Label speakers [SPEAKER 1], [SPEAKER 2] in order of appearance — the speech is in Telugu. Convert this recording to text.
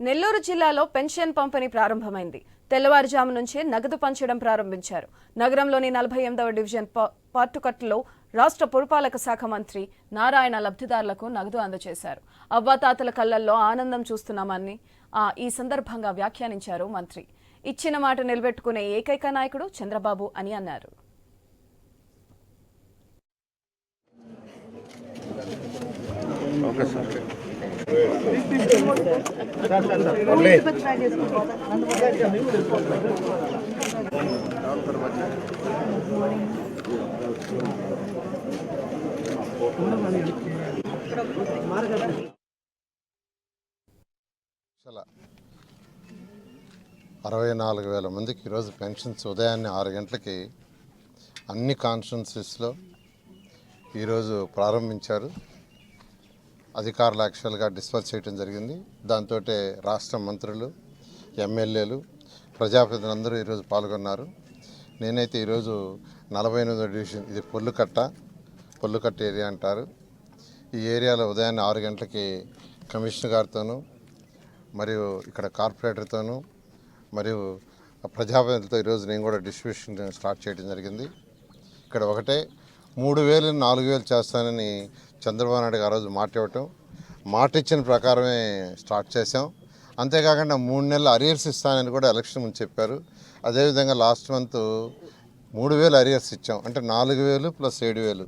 [SPEAKER 1] నెల్లూరు జిల్లాలో పెన్షన్ పంపిణీ ప్రారంభమైంది. తెల్లవారుజాము నుంచే నగదు పంచడం ప్రారంభించారు. నగరంలోని నలభై ఎనిమిదవ డివిజన్ పా- పార్టుకట్టులో రాష్ట్ర పురపాలక శాఖ మంత్రి నారాయణ లబ్ధిదారులకు నగదు అందజేశారు. అవ్వాతాతల కళ్ళల్లో ఆనందం చూస్తున్నామని ఆ ఈ సందర్భంగా వ్యాఖ్యానించారు మంత్రి. ఇచ్చిన మాట నిలబెట్టుకునే ఏకైక నాయకుడు చంద్రబాబు అని అన్నారు.
[SPEAKER 2] ఓకే సార్
[SPEAKER 3] అరవై నాలుగు వేల మందికి ఈరోజు పెన్షన్స్ ఉదయాన్నే ఆరు గంటలకి అన్ని కాన్స్టిట్యున్సీస్లో ఈరోజు ప్రారంభించారు. అధికారులు యాక్చువల్గా డిస్పర్స్ చేయడం జరిగింది. దాంతో రాష్ట్ర మంత్రులు ఎమ్మెల్యేలు ప్రజాప్రతినిధులందరూ ఈరోజు పాల్గొన్నారు. నేనైతే ఈరోజు నలభై ఎనిమిదో డివిజన్ ఇది పొల్లుకట్ట పొల్లుకట్ట ఏరియా అంటారు. ఈ ఏరియాలో ఉదయాన్నే ఆరు గంటలకి కమిషనర్ గారితోనూ మరియు ఇక్కడ కార్పొరేటర్తోనూ మరియు ప్రజాప్రతినిధులతో ఈరోజు నేను కూడా డిస్ట్రిబ్యూషన్ స్టార్ట్ చేయడం జరిగింది. ఇక్కడ ఒకటే మూడు వేలు నాలుగు వేలు చేస్తానని చంద్రబాబు నాయుడు గారు ఆ రోజు మాట ఇవ్వటం మాట ఇచ్చిన ప్రకారమే స్టార్ట్ చేసాం అంతేకాకుండా మూడు నెలలు అరియర్స్ ఇస్తానని కూడా ఎలక్షన్ ముందు చెప్పారు. అదేవిధంగా లాస్ట్ మంత్ మూడు వేలు అరియర్స్ ఇచ్చాం. అంటే నాలుగు వేలు ప్లస్ ఏడు వేలు.